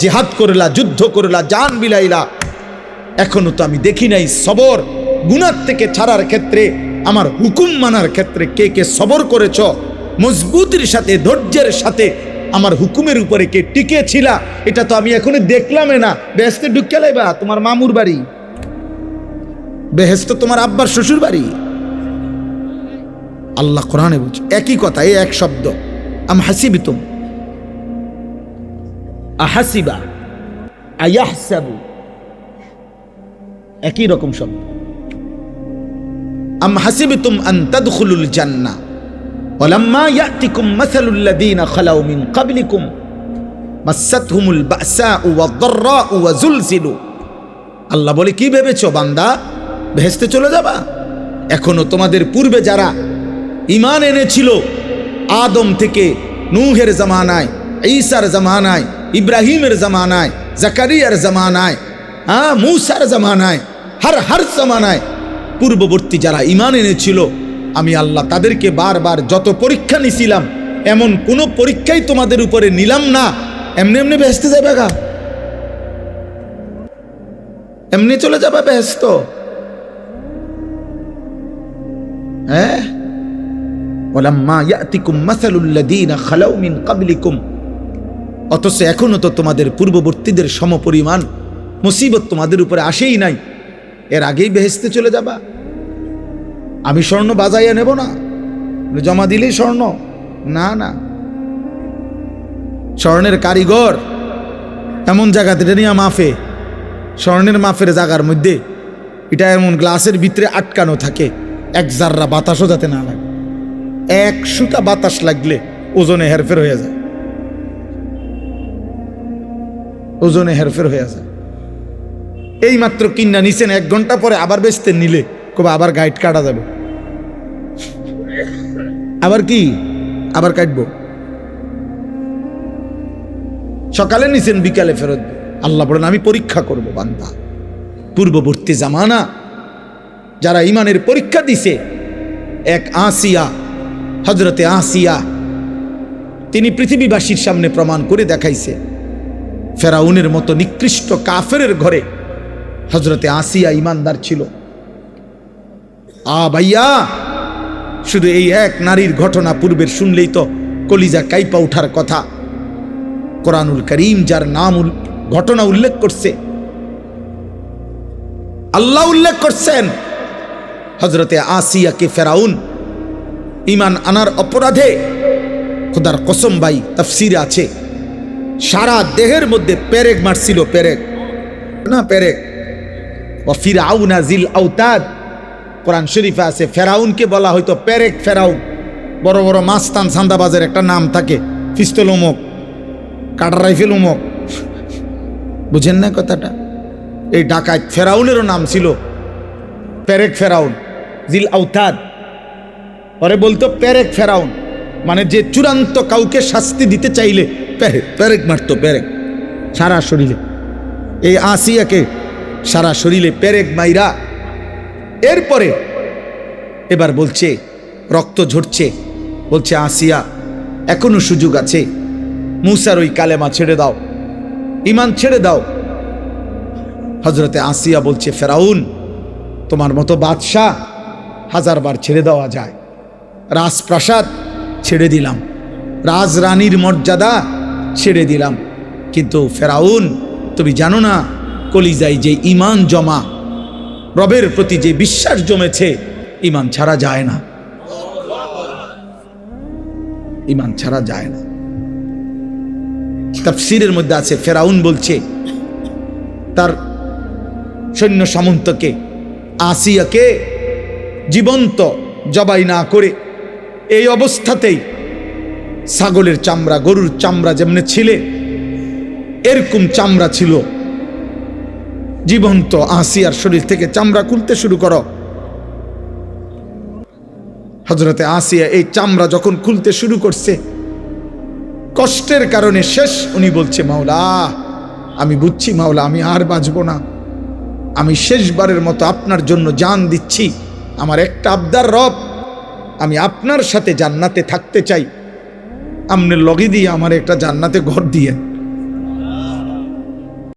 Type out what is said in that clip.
জেহাদ করলা, যুদ্ধ করলা, জান বিলাইলা। এখনও তো আমি দেখি নাই সবর। গুনার থেকে ছাড়ার ক্ষেত্রে, আমার হুকুম মানার ক্ষেত্রে কে কে সবর করেছ? মজবুতির সাথে, ধৈর্যের সাথে আমার হুকুমের উপরে কে টিকে ছিলা এটা তো আমি এখনই দেখলামে না। বেহেস্তে ঢুকে লাইবা, তোমার মামুর বাড়ি। বেহেস্ত তোমার আব্বার শ্বশুর বাড়ি। আল্লাহ কোরআনে বলছে, একই কথা এই এক শব্দ। আম হাসিবিতুম। আহাসিবা আয়াহসাবু একই রকম শব্দ আম হাসিবতুম আন তাদখুলুল জান্নাহ ولما يأتكم مثل الذين خلوا من قبلكم مستهم البأساء والضراء وزلزلوا আল্লাহ বলে কি ভেবেছো বান্দা ভেস্তে চলে যাবা এখনো তোমাদের পূর্বে যারা ইমান এনেছিল আদম থেকে নূহের জামানায় ঈসার জামানায় ইব্রাহিমের জামানায়, জাকারিয়ার জামানায় হ্যাঁ মূসার জামানায়, হার হর জামানায়। পূর্ববর্তী যারা ইমান এনেছিল, আমি আল্লাহ তাদেরকে বারবার যত পরীক্ষা নিছিলাম, এমন কোনো পরীক্ষাই তোমাদের উপরে নিলাম না। এমনি এমনি ব্যস্ত যাবে গা। এমনি চলে যাবে ব্যস্ত। হ্যাঁ? ওলাম্মা ইয়াতিকুম মাসালুল্লাযীনা খালাউ মিন ক্বাবলিকুম। অথচ এখনও তো তোমাদের পূর্ববর্তীদের সমপরিমাণ মুসিবত তোমাদের উপরে আসেই নাই। এর আগেই বেহেস্তে চলে যাবা। আমি স্বর্ণ বাজাইয়া নেব না। জমা দিলেই স্বর্ণ। না না। স্বর্ণের কারিগর এমন জায়গাতে এটা নিয়ে মাফে। স্বর্ণের মাফের জায়গার মধ্যে এটা এমন গ্লাসের ভিতরে আটকানো থাকে। এক জাররা বাতাসও যাতে না লাগে। এক সুতা বাতাস লাগলে ওজনে হেরফের হয়ে যায়। ওজনে হেরফের হয়ে যায় এই মাত্র কিন্না নিছেন, এক ঘণ্টা পরে আবার বেচতে নিলে, কবে আবার গাইড কাটা যাবে। আবার কি? আবার কাটবো। সকালে নিছেন, বিকালে ফেরত আল্লাহ বলেন, আমি পরীক্ষা করব, বান্দা। পূর্ববর্তী জামানা, যারা ইমানের পরীক্ষা দিছে, এক আসিয়া হজরতে আসিয়া, তিনি পৃথিবীবাসীর সামনে প্রমাণ করে দেখাইছে। ফেরাউনের মতো নিকৃষ্ট কাফের ঘরে হজরতে আসিয়া ইমানদার ছিল। আ ভাইয়া, শুধু এই এক নারীর ঘটনা পূর্বের শুনলেই তো কলিজা কাইপা উঠার কথা। কোরআনুল করিম যার নাম ঘটনা উল্লেখ করছে। আল্লাহ উল্লেখ করছেন হজরতে আসিয়াকে ফেরাউন ইমান আনার অপরাধে। খোদার কসম ভাই, তফসিরে আছে। সারা দেহের মধ্যে পেরেক মারছিল, পেরেক। না, পেরেক। ও ফিরাউনা জিল আউতাদ। কোরআন শরীফে আছে, ফেরাউনকে বলা হয়তো পেরেক ফেরাউন। বড় বড় মাস্তান সান্দাবাজের একটা নাম থাকে, পিস্তল উমক, কাটার রাইফেল উমক। বুঝেন না কথাটা? এই ডাকাত ফেরাউনেরও নাম ছিল পেরেক ফেরাউন, জিল আউতাদ। পরে বলতো পেরেক ফেরাউন। মানে যে চূড়ান্ত কাউকে শাস্তি দিতে চাইলে পেরেক পেরেক মারতো, পেরেক। সারা শরীরে। এই আসিয়াকে সারা শরীরে পেরেক মাইরা এরপরে এবার বলছে, রক্ত ঝরছে, বলছে, আসিয়া, এখনও সুযোগ আছে। মুসার ওই কালেমা ছেড়ে দাও। ইমান ছেড়ে দাও। হজরতে আসিয়া বলছে, ফেরাউন, তোমার মতো বাদশাহ হাজারবার ছেড়ে দেওয়া যায়। রাজপ্রাসাদ ছেড়ে দিলাম। রাজরানীর মর্যাদা ছেড়ে দিলাম। কিন্তু ফেরাউন, তুমি জানো না কলিজাই যে ইমান জমা, রবের প্রতি যে বিশ্বাস জমেছে ইমান ছাড়া যায় না। ইমান ছাড়া যায় না। তাফসিরের মধ্যে আছে, ফেরাউন বলছে, তার সৈন্য সামন্তকে, আসিয়াকে জীবন্ত জবাই না করে এই অবস্থাতেই ছাগলের চামড়া, গরুর চামড়া যেমনি ছিলে, এরকম চামড়া ছিল। জীবন্ত আসিয়ার শরীর থেকে চামড়া খুলতে শুরু করো। হজরতে আসিয়া এই চামড়া যখন খুলতে শুরু করছে, কষ্টের কারণে শেষ উনি বলছে, মাওলা, আমি বুঝছি মাওলা, আমি আর বাঁচব না। আমি শেষবারের মতো আপনার জন্য জান দিচ্ছি। আমার একটা আবদার রব আমি আপনার সাথে জান্নাতে থাকতে চাই। আমনের লগে দিয়ে আমার একটা জান্নাতে ঘর দিয়ে।